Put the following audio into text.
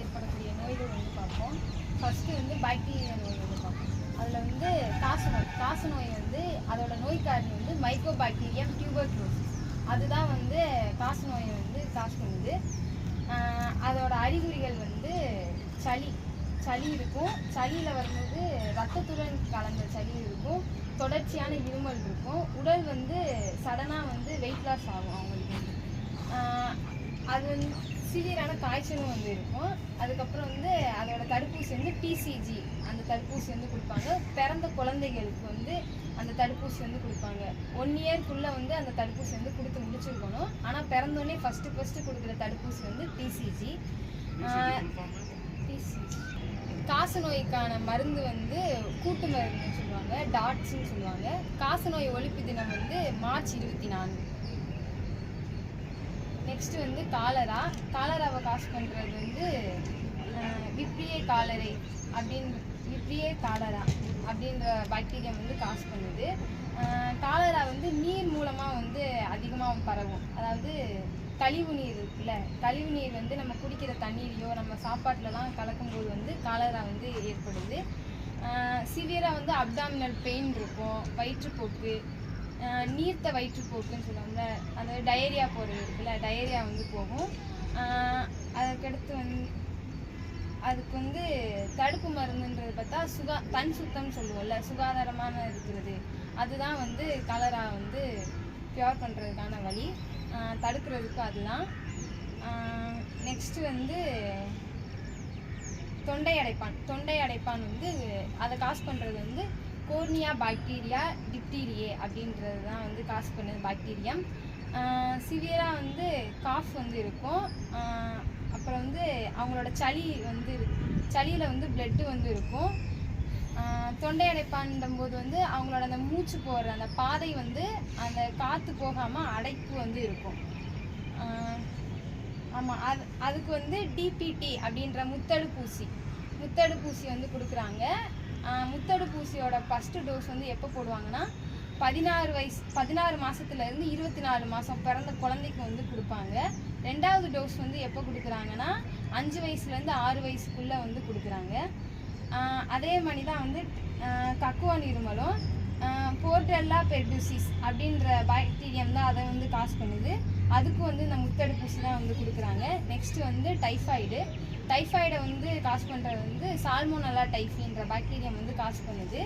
ஏற்படக்கூடிய நோய்கள் வந்து பார்ப்போம். ஃபஸ்ட்டு வந்து பாக்டீரியா நோய் வந்து பார்ப்போம். அதில் வந்து காசநோய் காசநோய் வந்து அதோட நோய் காரணி வந்து மைக்ரோ பாக்டீரியா டியூபர்க்ளோசிஸ் அதுதான் வந்து காசநோயை வந்து காசு பண்ணுது. அதோட அறிகுறிகள் வந்து சளி சளி இருக்கும். சளியில் வரும்போது ரத்தத்துடன் கலந்த சளி இருக்கும். தொடர்ச்சியான இருமல் இருக்கும். உடல் வந்து சடனாக வந்து வெயிட் லாஸ் ஆகும் அவங்களுக்கு. அது வந்து சிவியரான காய்ச்சலும் வந்து இருக்கும். அதுக்கப்புறம் வந்து அதோட தடுப்பூசி வந்து டிசிஜி அந்த தடுப்பூசி வந்து கொடுப்பாங்க. பிறந்த குழந்தைகளுக்கு வந்து அந்த தடுப்பூசி வந்து கொடுப்பாங்க. ஒன் இயர்க்குள்ளே வந்து அந்த தடுப்பூசி வந்து கொடுத்து முடிச்சிருக்கணும். ஆனால் பிறந்தோடனே ஃபஸ்ட்டு ஃபஸ்ட்டு கொடுக்குற தடுப்பூசி வந்து டிசிஜி டிசிஜி காசநோய்க்கான மருந்து வந்து கூட்டு மருந்துன்னு சொல்லுவாங்க. டாட்ஸ்ன்னு சொல்லுவாங்க. காசநோய் ஒழிப்பு தினம் வந்து மார்ச் இருபத்தி நான்கு. நெக்ஸ்ட் வந்து காலரா? காலராவை காசு பண்ணுறது வந்து விப்ரியே காலரை அப்படின்னு விப்ரியே காலரா அப்படின்ற பாக்டீரியா வந்து காசு பண்ணுது. காலரா வந்து நீர் மூலமாக வந்து அதிகமாக பரவும். அதாவது கழிவு நீர் இருக்குல்ல கழிவு நீர் வந்து நம்ம குடிக்கிற தண்ணீரையோ நம்ம சாப்பாட்டிலலாம் கலக்கும்போது வந்து காலரா வந்து ஏற்படுது. சிவியராக வந்து அப்டாமினல் பெயின் இருக்கும் வயிற்றுப்போக்கு நீர்த்த வயிற்றுப்போக்குன்னு சொல்லுவாங்க அந்த டயரியா போகிறது இருக்குல்ல டயரியா வந்து போகும். அதற்கடுத்து அதுக்கடுத்து வந்து அதுக்கு வந்து தடுப்பு மருந்துன்றது பார்த்தா சுகா தன் சுத்தம் சொல்லுவோம்ல சுகாதாரமான இருக்கிறது. அதுதான் வந்து கலரா வந்து க்யூர் பண்ணுறதுக்கான வழி. தடுக்கிறதுக்கு அதுதான். நெக்ஸ்ட்டு வந்து தொண்டை அடைப்பான். தொண்டை அடைப்பான் வந்து அதை காசு பண்ணுறது வந்து கோர்னியா பாக்டீரியா டிப்டீரியே அப்படின்றது தான் வந்து காசு பண்ணுது பாக்டீரியம். சிவியராக வந்து காஃப் வந்து இருக்கும். அப்புறம் வந்து அவங்களோட சளி வந்து சளியில் வந்து பிளட்டு வந்து இருக்கும். தொண்டை அடைப்பான்னும் போது வந்து அவங்களோட அந்த மூச்சு போகிற அந்த பாதை வந்து அந்த காற்று போகாமல் அடைப்பு வந்து இருக்கும். ஆமாம் அது அதுக்கு வந்து டிபிடி அப்படின்ற முத்தடுப்பூசி. முத்தடுப்பூசி வந்து கொடுக்குறாங்க. முத்தடுப்பூசியோட ஃபஸ்ட்டு டோஸ் வந்து எப்போ போடுவாங்கன்னா பதினாறு வயசு பதினாறு மாதத்துலேருந்து இருபத்தி நாலு மாதம் பிறந்த குழந்தைக்கு வந்து கொடுப்பாங்க. ரெண்டாவது டோஸ் வந்து எப்போ கொடுக்குறாங்கன்னா அஞ்சு வயசுலேருந்து ஆறு வயசுக்குள்ளே வந்து கொடுக்குறாங்க. அதே மாதிரி தான் வந்து ஆஹ் கக்குவான் இருமலும் போர்டெல்லா பெர்டூசிஸ் அப்படின்ற பாக்டீரியம் தான் அதை வந்து காசு பண்ணுது. அதுக்கு வந்து இந்த முத்தடுப்பூசி தான் வந்து கொடுக்குறாங்க. நெக்ஸ்ட்டு வந்து டைஃபாய்டு டைஃபாய்டை வந்து காசு பண்ணுறது வந்து சால்மோனல்லா டைஃபின்ற பாக்டீரியம் வந்து காசு பண்ணுது.